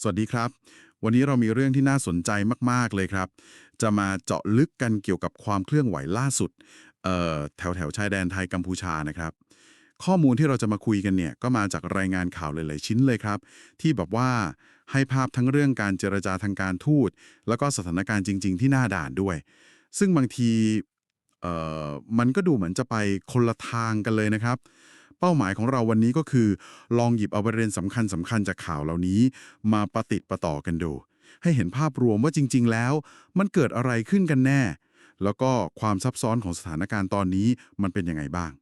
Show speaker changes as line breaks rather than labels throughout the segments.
สวัสดีครับ วันนี้เรามีเรื่องที่น่าสนใจมาก ๆ เลยครับ จะมาเจาะลึกกันเกี่ยวกับความเคลื่อนไหวล่าสุดเอ่อแถวแถวชายแดนไทยกัมพูชานะครับ ข้อมูลที่เราจะมาคุยกันเนี่ยก็มาจากรายงานข่าวหลาย ๆ ชิ้นเลยครับ ที่แบบว่าให้ภาพทั้งเรื่องการเจรจาทางการทูต แล้วก็สถานการณ์จริง ๆ ที่หน้าด่านด้วย ซึ่งบางทีเอ่อมันก็ดูเหมือนจะไปคนละทางกันเลยนะครับ เป้าหมายของเราวันนี้ก็คือ ลองหยิบเอาประเด็นสำคัญสำคัญจากข่าวเหล่านี้ มาประติดประต่อกันดู ให้เห็นภาพรวมว่าจริง ๆ แล้ว มันเกิดอะไรขึ้นกันแน่ แล้วก็ความซับซ้อนของสถานการณ์ตอนนี้มันเป็นยังไงบ้าง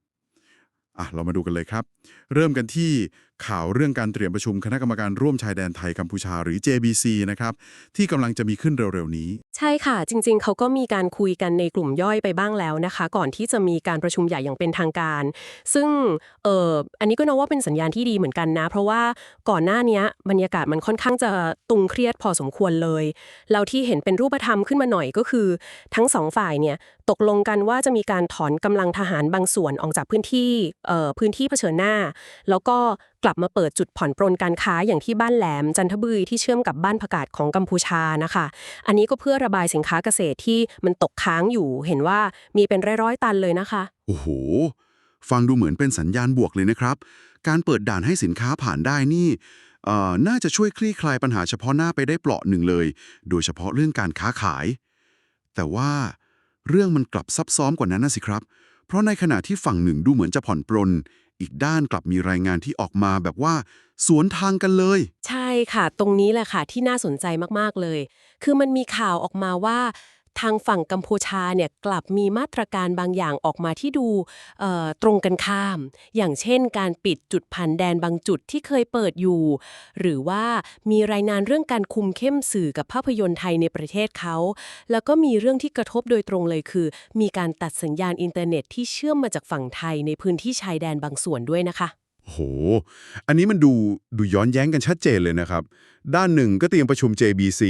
อะเรามาดูกันเลยครับ เริ่มกันที่ข่าวเรื่องการเตรียมประชุมคณะกรรมการร่วมชายแดนไทยกัมพูชาหรือ JBC นะครับที่กำลังจะมีขึ้นเร็วๆนี้
ใช่ค่ะ จริง ๆ เขาก็มีการคุยกันในกลุ่มย่อยไปบ้างแล้วนะคะ ก่อนที่จะมีการประชุมใหญ่อย่างเป็นทางการ ซึ่งเอออันนี้ก็นับว่าเป็นสัญญาณที่ดีเหมือนกันนะ เพราะว่าก่อนหน้านี้บรรยากาศมันค่อนข้างจะตึงเครียดพอสมควรเลยแล้วที่เห็นเป็นรูปธรรมขึ้นมาหน่อยก็คือ ทั้งสองฝ่ายเนี่ยตกลงกันว่าจะมีการถอนกำลังทหารบางส่วนออกจากพื้นที่พื้นที่เผชิญหน้า แล้วก็กลับมาเปิดจุดผ่อนปรนการค้าอย่างที่บ้านแหลมจันทบุรีที่เชื่อมกับบ้านผกกาดของกัมพูชานะคะ อันนี้ก็เพื่อระบายสินค้าเกษตรที่มันตกค้างอยู่ เห็นว่ามีเป็นร้อยๆตันเลยนะคะ
โอ้โหฟังดูเหมือนเป็นสัญญาณบวกเลยนะครับ การเปิดด่านให้สินค้าผ่านได้นี่น่าจะช่วยคลี่คลายปัญหาเฉพาะหน้าไปได้เปราะหนึ่งเลย โดยเฉพาะเรื่องการค้าขาย แต่ว่า เรื่องมันกลับซับซ้อนกว่านั้นนะสิครับ เพราะในขณะที่ฝั่งหนึ่งดูเหมือนจะผ่อนปรน อีกด้านกลับมีรายงานที่ออกมาแบบว่า สวนทางกันเลย
ใช่ค่ะ ตรงนี้แหละค่ะที่น่าสนใจมากๆเลย คือมันมีข่าวออกมาว่า ทางฝั่งกัมพูชาเนี่ยกลับมีมาตรการบางอย่างออกมาที่ดูตรงกันข้าม อย่างเช่น การปิดจุดผ่านแดนบางจุดที่เคยเปิดอยู่ หรือว่ามีรายงานเรื่องการคุมเข้มสื่อกับภาพยนตร์ไทยในประเทศเขา แล้วก็มีเรื่องที่กระทบโดยตรงเลยคือ มีการตัดสัญญาณอินเทอร์เน็ตที่เชื่อมมาจากฝั่งไทยในพื้นที่ชายแดนบางส่วนด้วยนะคะ
โห อันนี้มันดูดูย้อนแย้งกันชัดเจนเลยนะครับ ด้านหนึ่งก็เตรียมประชุม JBC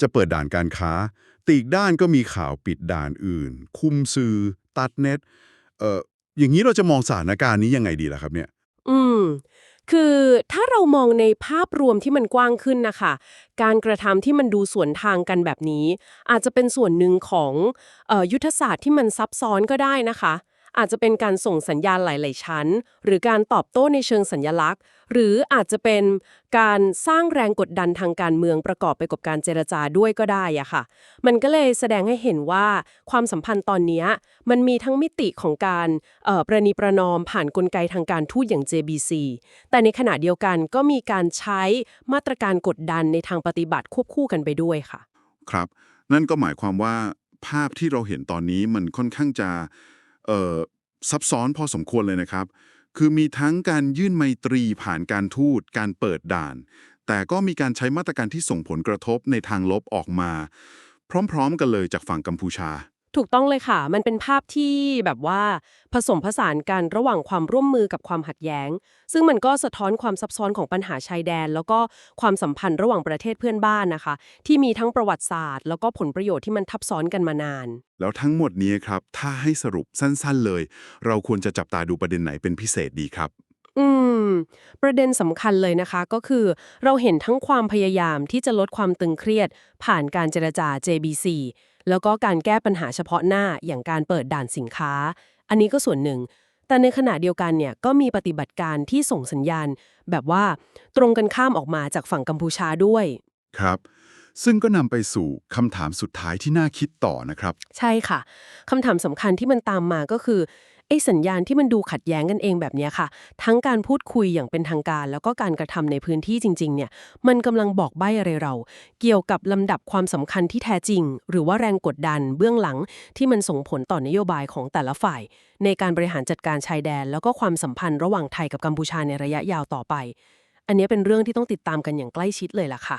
จะเปิดด่านการค้า แตีอีกด้านก็มีข่าวปิดด่านอื่น คุมสื่อ ตัดเน็ตเอ่ออย่างนี้เราจะมองสถานการณ์นี้ยังไงดีล่ะครับเนี่ย
อืม คือถ้าเรามองในภาพรวมที่มันกว้างขึ้นนะคะ การกระทำที่มันดูสวนทางกันแบบนี้ อาจจะเป็นส่วนหนึ่งของเออยุทธศาสตร์ที่มันซับซ้อนก็ได้นะคะ อาจจะเป็นการส่งสัญญาณหลาย ๆ ชั้น หรือการตอบโต้ในเชิงสัญญลักษณ์ หรืออาจจะเป็นการสร้างแรงกดดันทางการเมืองประกอบไปกับการเจรจาด้วยก็ได้อะค่ะ มันก็เลยแสดงให้เห็นว่าความสัมพันธ์ตอนนี้มันมีทั้งมิติของการประนีประนอมผ่านกลไกทางการทูตอย่าง JBC แต่ในขณะเดียวกันก็มีการใช้มาตรการกดดันในทางปฏิบัติควบคู่กันไปด้วยค่ะ
ครับ นั่นก็หมายความว่าภาพที่เราเห็นตอนนี้มันค่อนข้างจะ ซับซ้อนพอสมควรเลยนะครับ คือมีทั้งการยื่นไมตรีผ่านการทูตการเปิดด่าน แต่ก็มีการใช้มาตรการที่ส่งผลกระทบในทางลบออกมา พร้อม ๆ กันเลยจากฝั่งกัมพูชา
ถูกต้องเลยค่ะ มันเป็นภาพที่แบบว่าผสมผสานกันระหว่างความร่วมมือกับความขัดแย้ง ซึ่งมันก็สะท้อนความซับซ้อนของปัญหาชายแดน แล้วก็ความสัมพันธ์ระหว่างประเทศเพื่อนบ้านนะคะ ที่มีทั้งประวัติศาสตร์ แล้วก็ผลประโยชน์ที่มันทับซ้อนกันมานาน
แล้วทั้งหมดนี้ครับ ถ้าให้สรุปสั้นๆเลย เราควรจะจับตาดูประเด็นไหนเป็นพิเศษดีครับ
อืม ประเด็นสำคัญเลยนะคะก็คือ เราเห็นทั้งความพยายามที่จะลดความตึงเครียด ผ่านการเจรจา JBC แล้วก็การแก้ปัญหาเฉพาะหน้าอย่างการเปิดด่านสินค้า อันนี้ก็ส่วนหนึ่ง แต่ในขณะเดียวกันเนี่ยก็มีปฏิบัติการที่ส่งสัญญาณ แบบว่าตรงกันข้ามออกมาจากฝั่งกัมพูชาด้วย
ครับ ซึ่งก็นำไปสู่คำถามสุดท้ายที่น่าคิดต่อนะครับ
ใช่ค่ะคำถามสำคัญที่มันตามมาก็คือ ไอ้สัญญาณที่มันดูขัดแย้งกันเองแบบนี้ค่ะ ทั้งการพูดคุยอย่างเป็นทางการ แล้วก็การกระทำในพื้นที่จริง ๆ เนี่ย มันกำลังบอกใบ้อะไรเรา เกี่ยวกับลำดับความสำคัญที่แท้จริง หรือว่าแรงกดดันเบื้องหลังที่มันส่งผลต่อนโยบายของแต่ละฝ่าย ในการบริหารจัดการชายแดน แล้วก็ความสัมพันธ์ระหว่างไทยกับกัมพูชาในระยะยาวต่อไป อันนี้เป็นเรื่องที่ต้องติดตามกันอย่างใกล้ชิดเลยล่ะค่ะ